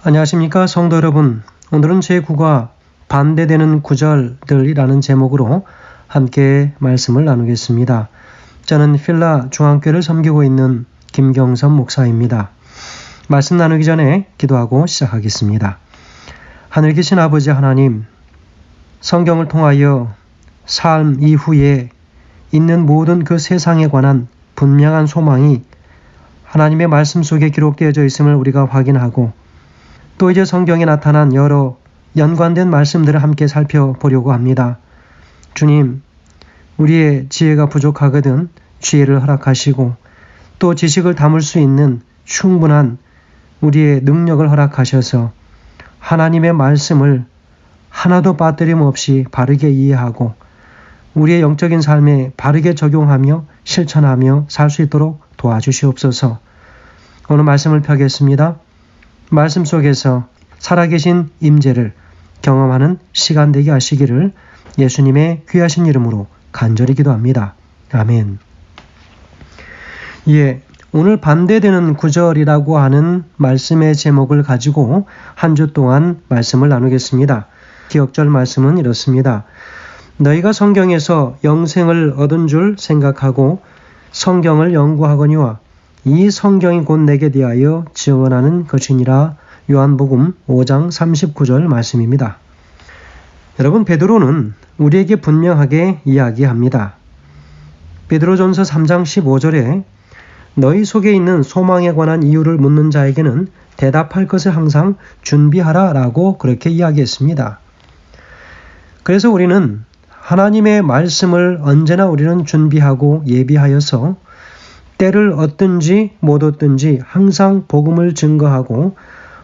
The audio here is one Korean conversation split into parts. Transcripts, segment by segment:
안녕하십니까 성도 여러분. 오늘은 제9과 반대되는 구절들이라는 제목으로 함께 말씀을 나누겠습니다. 저는 필라 중앙교를 섬기고 있는 김경선 목사입니다. 말씀 나누기 전에 기도하고 시작하겠습니다. 하늘 계신 아버지 하나님, 성경을 통하여 삶 이후에 있는 모든 그 세상에 관한 분명한 소망이 하나님의 말씀 속에 기록되어져 있음을 우리가 확인하고 또 이제 성경에 나타난 여러 연관된 말씀들을 함께 살펴보려고 합니다. 주님, 우리의 지혜가 부족하거든 지혜를 허락하시고 또 지식을 담을 수 있는 충분한 우리의 능력을 허락하셔서 하나님의 말씀을 하나도 빠뜨림 없이 바르게 이해하고 우리의 영적인 삶에 바르게 적용하며 실천하며 살 수 있도록 도와주시옵소서. 오늘 말씀을 펴겠습니다. 말씀 속에서 살아계신 임재를 경험하는 시간 되게 하시기를 예수님의 귀하신 이름으로 간절히 기도합니다. 아멘. 예, 오늘 반대되는 구절이라고 하는 말씀의 제목을 가지고 한 주 동안 말씀을 나누겠습니다. 기억절 말씀은 이렇습니다. 너희가 성경에서 영생을 얻은 줄 생각하고 성경을 연구하거니와 이 성경이 곧 내게 대하여 증언하는 것이니라 요한복음 5장 39절 말씀입니다. 여러분 베드로는 우리에게 분명하게 이야기합니다. 베드로전서 3장 15절에 너희 속에 있는 소망에 관한 이유를 묻는 자에게는 대답할 것을 항상 준비하라 라고 그렇게 이야기했습니다. 그래서 우리는 하나님의 말씀을 언제나 우리는 준비하고 예비하여서 때를 얻든지 못 얻든지 항상 복음을 증거하고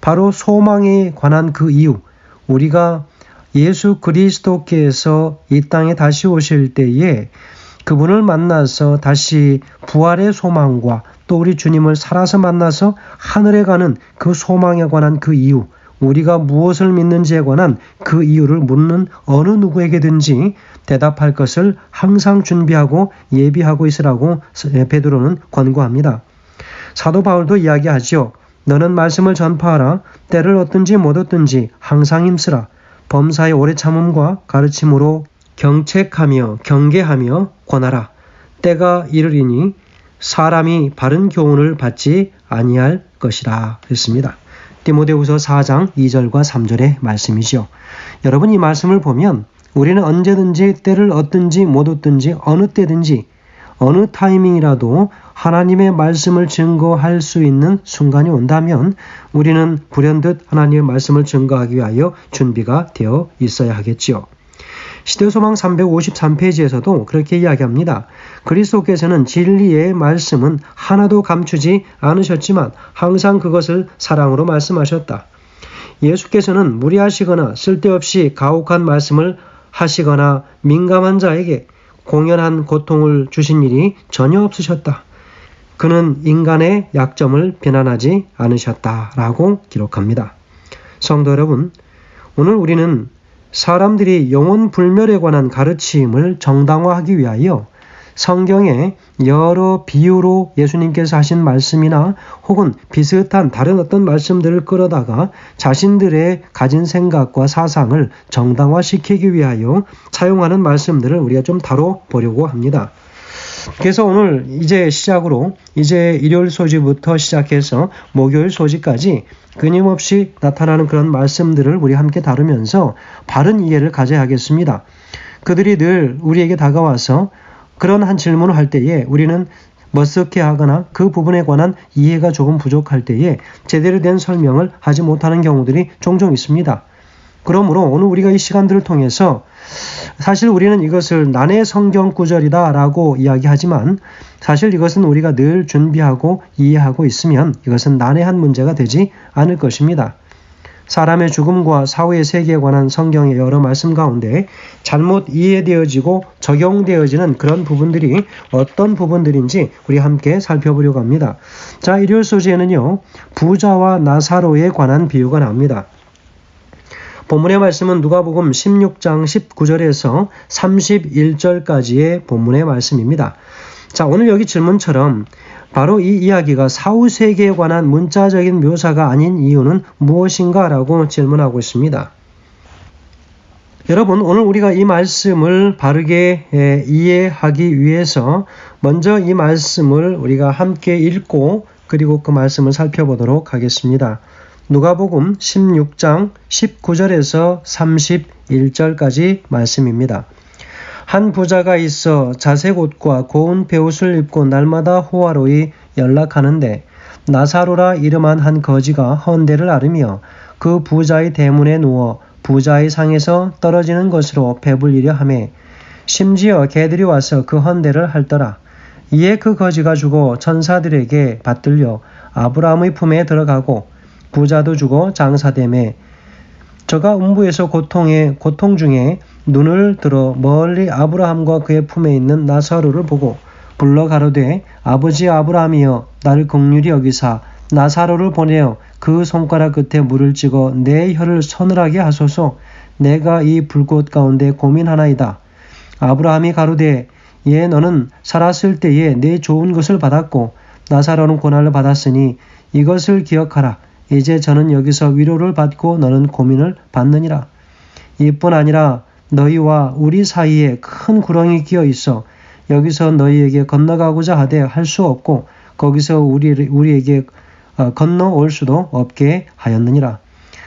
바로 소망에 관한 그 이유, 우리가 예수 그리스도께서 이 땅에 다시 오실 때에 그분을 만나서 다시 부활의 소망과 또 우리 주님을 살아서 만나서 하늘에 가는 그 소망에 관한 그 이유, 우리가 무엇을 믿는지에 관한 그 이유를 묻는 어느 누구에게든지 대답할 것을 항상 준비하고 예비하고 있으라고 베드로는 권고합니다. 사도 바울도 이야기하지요. 너는 말씀을 전파하라. 때를 얻든지 못 얻든지 항상 힘쓰라. 범사의 오래 참음과 가르침으로 경책하며 경계하며 권하라. 때가 이르리니 사람이 바른 교훈을 받지 아니할 것이라 했습니다. 디모데후서 4장 2절과 3절의 말씀이죠. 여러분 이 말씀을 보면 우리는 언제든지 때를 얻든지 못 얻든지 어느 때든지 어느 타이밍이라도 하나님의 말씀을 증거할 수 있는 순간이 온다면 우리는 불현듯 하나님의 말씀을 증거하기 위하여 준비가 되어 있어야 하겠지요. 시대소망 353페이지에서도 그렇게 이야기합니다. 그리스도께서는 진리의 말씀은 하나도 감추지 않으셨지만 항상 그것을 사랑으로 말씀하셨다. 예수께서는 무리하시거나 쓸데없이 가혹한 말씀을 하시거나 민감한 자에게 공연한 고통을 주신 일이 전혀 없으셨다. 그는 인간의 약점을 비난하지 않으셨다 라고 기록합니다. 성도 여러분, 오늘 우리는 사람들이 영혼 불멸에 관한 가르침을 정당화하기 위하여 성경에 여러 비유로 예수님께서 하신 말씀이나 혹은 비슷한 다른 어떤 말씀들을 끌어다가 자신들의 가진 생각과 사상을 정당화시키기 위하여 사용하는 말씀들을 우리가 좀 다뤄보려고 합니다. 그래서 오늘 이제 시작으로 이제 일요일 소지부터 시작해서 목요일 소지까지 끊임없이 나타나는 그런 말씀들을 우리 함께 다루면서 바른 이해를 가져야 하겠습니다. 그들이 늘 우리에게 다가와서 그런 한 질문을 할 때에 우리는 머쓱해 하거나 그 부분에 관한 이해가 조금 부족할 때에 제대로 된 설명을 하지 못하는 경우들이 종종 있습니다. 그러므로 오늘 우리가 이 시간들을 통해서 사실 우리는 이것을 난해 성경 구절이다 라고 이야기하지만 사실 이것은 우리가 늘 준비하고 이해하고 있으면 이것은 난해한 문제가 되지 않을 것입니다. 사람의 죽음과 사후의 세계에 관한 성경의 여러 말씀 가운데 잘못 이해되어지고 적용되어지는 그런 부분들이 어떤 부분들인지 우리 함께 살펴보려고 합니다. 자, 일요일 소지에는요, 부자와 나사로에 관한 비유가 나옵니다. 본문의 말씀은 누가복음 16장 19절에서 31절까지의 본문의 말씀입니다. 자, 오늘 여기 질문처럼 바로 이 이야기가 사후 세계에 관한 문자적인 묘사가 아닌 이유는 무엇인가 라고 질문하고 있습니다. 여러분, 오늘 우리가 이 말씀을 바르게 이해하기 위해서 먼저 이 말씀을 우리가 함께 읽고 그리고 그 말씀을 살펴보도록 하겠습니다. 누가복음 16장 19절에서 31절까지 말씀입니다. 한 부자가 있어 자색 옷과 고운 배옷을 입고 날마다 호화로이 연락하는데 나사로라 이름한 한 거지가 헌대를 앓으며 그 부자의 대문에 누워 부자의 상에서 떨어지는 것으로 배불리려 하매 심지어 개들이 와서 그 헌대를 할더라. 이에 그 거지가 죽어 천사들에게 받들려 아브라함의 품에 들어가고 부자도 죽어 장사됨에 저가 음부에서 고통에 고통 중에 눈을 들어 멀리 아브라함과 그의 품에 있는 나사로를 보고 불러 가로되 아버지 아브라함이여 나를 극률히 여기사 나사로를 보내어 그 손가락 끝에 물을 찍어 내 혀를 서늘하게 하소서 내가 이 불꽃 가운데 고민하나이다. 아브라함이 가로되 예 너는 살았을 때에 내 좋은 것을 받았고 나사로는 고난을 받았으니 이것을 기억하라. 이제 저는 여기서 위로를 받고 너는 고민을 받느니라. 이뿐 아니라 너희와 우리 사이에 큰 구렁이 끼어 있어 여기서 너희에게 건너가고자 하되 할 수 없고 거기서 우리, 우리에게 어, 건너올 수도 없게 하였느니라.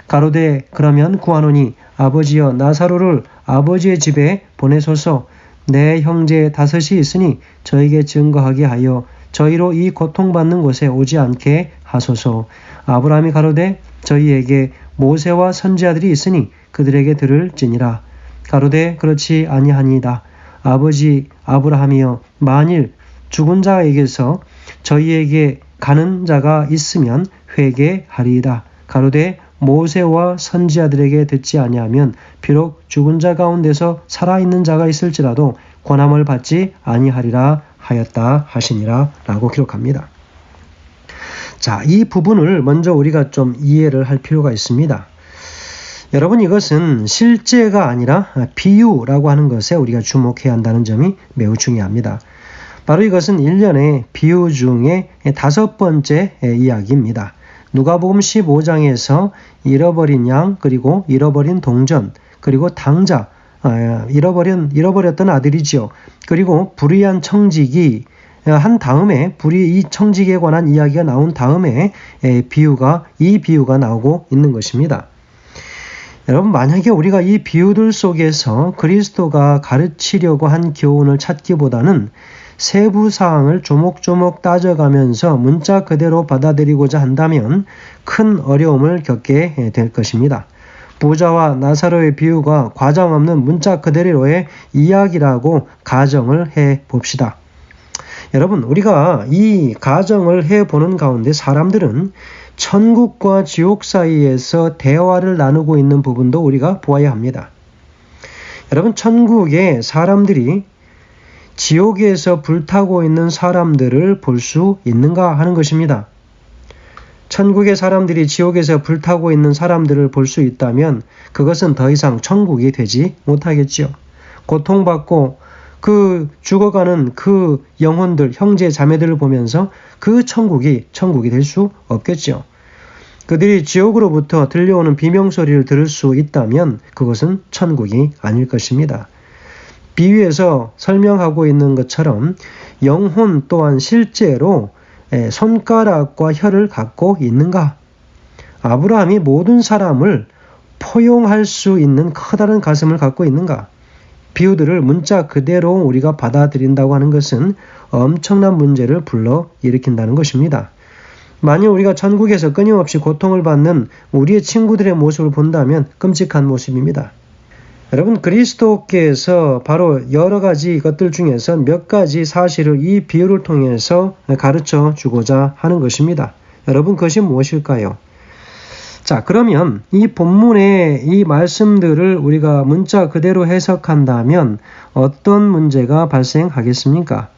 가로되 그러면 구하노니 아버지여 나사로를 아버지의 집에 보내소서 내 형제 다섯이 있으니 저에게 증거하게 하여 저희로 이 고통받는 곳에 오지 않게 하소서. 아브라함이 가로되 저희에게 모세와 선지자들이 있으니 그들에게 들을지니라. 가로되 그렇지 아니하니이다. 아버지 아브라함이여 만일 죽은 자에게서 저희에게 가는 자가 있으면 회개하리이다. 가로되 모세와 선지자들에게 듣지 아니하면 비록 죽은 자 가운데서 살아있는 자가 있을지라도 권함을 받지 아니하리라 하였다 하시니라 라고 기록합니다. 자, 이 부분을 먼저 우리가 좀 이해를 할 필요가 있습니다. 여러분 이것은 실제가 아니라 비유라고 하는 것에 우리가 주목해야 한다는 점이 매우 중요합니다. 바로 이것은 일련의 비유 중에 다섯 번째 이야기입니다. 누가복음 15장에서 잃어버린 양 그리고 잃어버린 동전 그리고 당자 아, 잃어버린 잃어버렸던 아들이지요. 그리고 불의한 청직이 한 다음에 불의 청직에 관한 이야기가 나온 다음에 비유가 이 비유가 나오고 있는 것입니다. 여러분 만약에 우리가 이 비유들 속에서 그리스도가 가르치려고 한 교훈을 찾기보다는 세부 사항을 조목조목 따져가면서 문자 그대로 받아들이고자 한다면 큰 어려움을 겪게 될 것입니다. 부자와 나사로의 비유가 과장 없는 문자 그대로의 이야기라고 가정을 해 봅시다. 여러분, 우리가 이 가정을 해 보는 가운데 사람들은 천국과 지옥 사이에서 대화를 나누고 있는 부분도 우리가 보아야 합니다. 여러분, 천국에 사람들이 지옥에서 불타고 있는 사람들을 볼 수 있는가 하는 것입니다. 천국의 사람들이 지옥에서 불타고 있는 사람들을 볼 수 있다면 그것은 더 이상 천국이 되지 못하겠지요. 고통받고 그 죽어가는 그 영혼들, 형제, 자매들을 보면서 그 천국이 천국이 될 수 없겠죠. 그들이 지옥으로부터 들려오는 비명소리를 들을 수 있다면 그것은 천국이 아닐 것입니다. 비유에서 설명하고 있는 것처럼 영혼 또한 실제로 손가락과 혀를 갖고 있는가? 아브라함이 모든 사람을 포용할 수 있는 커다란 가슴을 갖고 있는가? 비유들을 문자 그대로 우리가 받아들인다고 하는 것은 엄청난 문제를 불러 일으킨다는 것입니다. 만일 우리가 천국에서 끊임없이 고통을 받는 우리의 친구들의 모습을 본다면 끔찍한 모습입니다. 여러분 그리스도께서 바로 여러 가지 것들 중에서 몇 가지 사실을 이 비유를 통해서 가르쳐 주고자 하는 것입니다. 여러분 그것이 무엇일까요? 자, 그러면 이 본문의 이 말씀들을 우리가 문자 그대로 해석한다면 어떤 문제가 발생하겠습니까?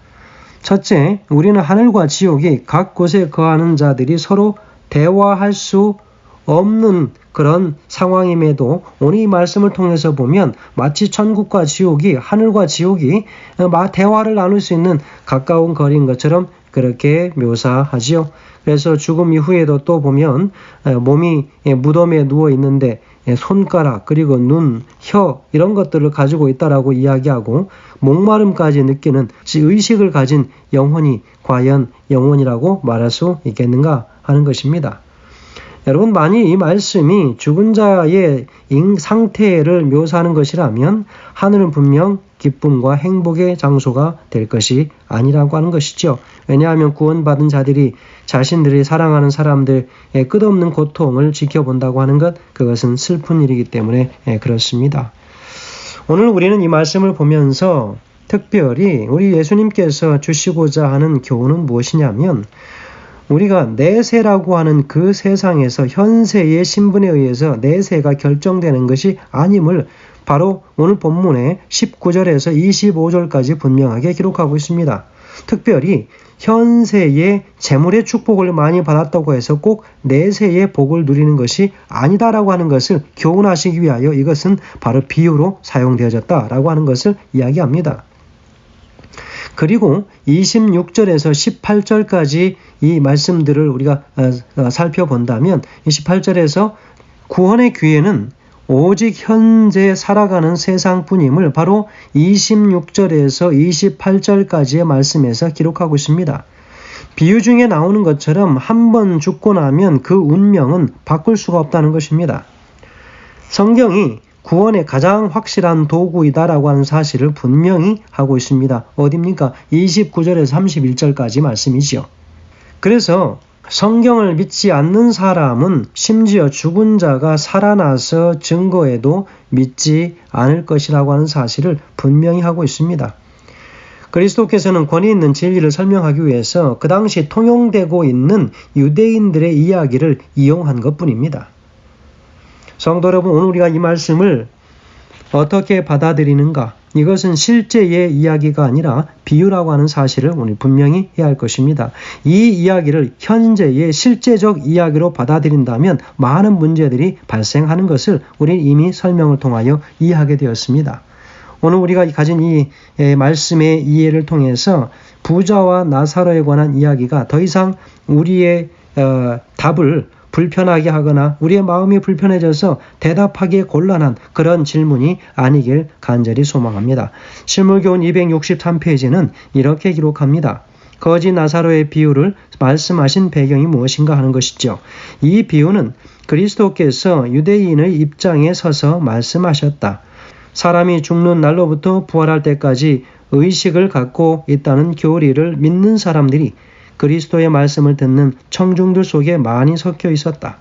첫째, 우리는 하늘과 지옥이 각 곳에 거하는 자들이 서로 대화할 수 없는 그런 상황임에도 오늘 이 말씀을 통해서 보면 마치 천국과 지옥이 하늘과 지옥이 어, 대화를 나눌 수 있는 가까운 거리인 것처럼 그렇게 묘사하지요. 그래서 죽음 이후에도 또 보면 어, 몸이 예, 무덤에 누워 있는데 예, 손가락 그리고 눈, 혀 이런 것들을 가지고 있다라고 이야기하고 목마름까지 느끼는 의식을 가진 영혼이 과연 영혼이라고 말할 수 있겠는가 하는 것입니다. 여러분 만일 이 말씀이 죽은 자의 상태를 묘사하는 것이라면 하늘은 분명 기쁨과 행복의 장소가 될 것이 아니라고 하는 것이죠. 왜냐하면 구원받은 자들이 자신들이 사랑하는 사람들의 끝없는 고통을 지켜본다고 하는 것, 그것은 슬픈 일이기 때문에 예, 그렇습니다. 오늘 우리는 이 말씀을 보면서 특별히 우리 예수님께서 주시고자 하는 교훈은 무엇이냐면 우리가 내세라고 하는 그 세상에서 현세의 신분에 의해서 내세가 결정되는 것이 아님을 바로 오늘 본문의 19절에서 25절까지 분명하게 기록하고 있습니다. 특별히 현세의 재물의 축복을 많이 받았다고 해서 꼭 내세의 복을 누리는 것이 아니다라고 하는 것을 교훈하시기 위하여 이것은 바로 비유로 사용되어졌다라고 하는 것을 이야기합니다. 그리고 26절에서 18절까지 이 말씀들을 우리가 어, 어, 살펴본다면 28절에서 구원의 기회는 오직 현재 살아가는 세상뿐임을 바로 26절에서 28절까지의 말씀에서 기록하고 있습니다. 비유 중에 나오는 것처럼 한 번 죽고 나면 그 운명은 바꿀 수가 없다는 것입니다. 성경이 구원의 가장 확실한 도구이다라고 하는 사실을 분명히 하고 있습니다. 어딥니까? 29절에서 31절까지 말씀이지요. 그래서 성경을 믿지 않는 사람은 심지어 죽은 자가 살아나서 증거해도 믿지 않을 것이라고 하는 사실을 분명히 하고 있습니다. 그리스도께서는 권위 있는 진리를 설명하기 위해서 그 당시 통용되고 있는 유대인들의 이야기를 이용한 것 뿐입니다. 성도 여러분, 오늘 우리가 이 말씀을 어떻게 받아들이는가? 이것은 실제의 이야기가 아니라 비유라고 하는 사실을 오늘 분명히 해야 할 것입니다. 이 이야기를 현재의 실제적 이야기로 받아들인다면 많은 문제들이 발생하는 것을 우리 이미 설명을 통하여 이해하게 되었습니다. 오늘 우리가 가진 이 말씀의 이해를 통해서 부자와 나사로에 관한 이야기가 더 이상 우리의 어, 답을 불편하게 하거나 우리의 마음이 불편해져서 대답하기 곤란한 그런 질문이 아니길 간절히 소망합니다. 실물교훈 263페이지는 이렇게 기록합니다. 거지 나사로의 비유를 말씀하신 배경이 무엇인가 하는 것이죠. 이 비유는 그리스도께서 유대인의 입장에 서서 말씀하셨다. 사람이 죽는 날로부터 부활할 때까지 의식을 갖고 있다는 교리를 믿는 사람들이 그리스도의 말씀을 듣는 청중들 속에 많이 섞여 있었다.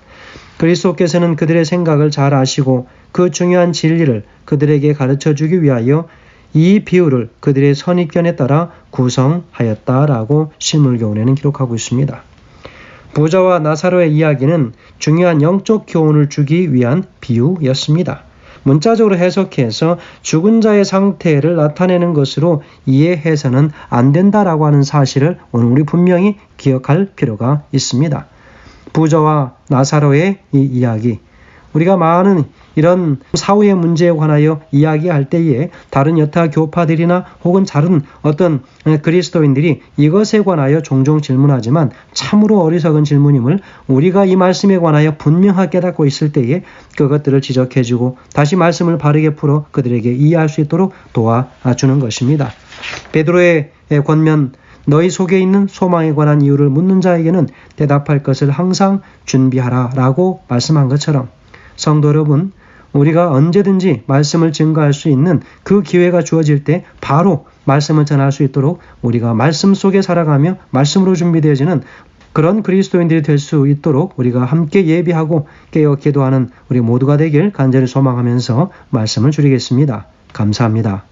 그리스도께서는 그들의 생각을 잘 아시고 그 중요한 진리를 그들에게 가르쳐 주기 위하여 이 비유를 그들의 선입견에 따라 구성하였다라고 실물교훈에는 기록하고 있습니다. 부자와 나사로의 이야기는 중요한 영적 교훈을 주기 위한 비유였습니다. 문자적으로 해석해서 죽은 자의 상태를 나타내는 것으로 이해해서는 안 된다라고 하는 사실을 오늘 우리 분명히 기억할 필요가 있습니다. 부자와 나사로의 이 이야기. 우리가 많은 이런 사후의 문제에 관하여 이야기할 때에 다른 여타 교파들이나 혹은 다른 어떤 그리스도인들이 이것에 관하여 종종 질문하지만 참으로 어리석은 질문임을 우리가 이 말씀에 관하여 분명하게 깨닫고 있을 때에 그것들을 지적해주고 다시 말씀을 바르게 풀어 그들에게 이해할 수 있도록 도와주는 것입니다. 베드로의 권면 너희 속에 있는 소망에 관한 이유를 묻는 자에게는 대답할 것을 항상 준비하라 라고 말씀한 것처럼 성도 여러분, 우리가 언제든지 말씀을 증거할 수 있는 그 기회가 주어질 때 바로 말씀을 전할 수 있도록 우리가 말씀 속에 살아가며 말씀으로 준비되어지는 그런 그리스도인들이 될 수 있도록 우리가 함께 예비하고 깨어 기도하는 우리 모두가 되길 간절히 소망하면서 말씀을 줄이겠습니다. 감사합니다.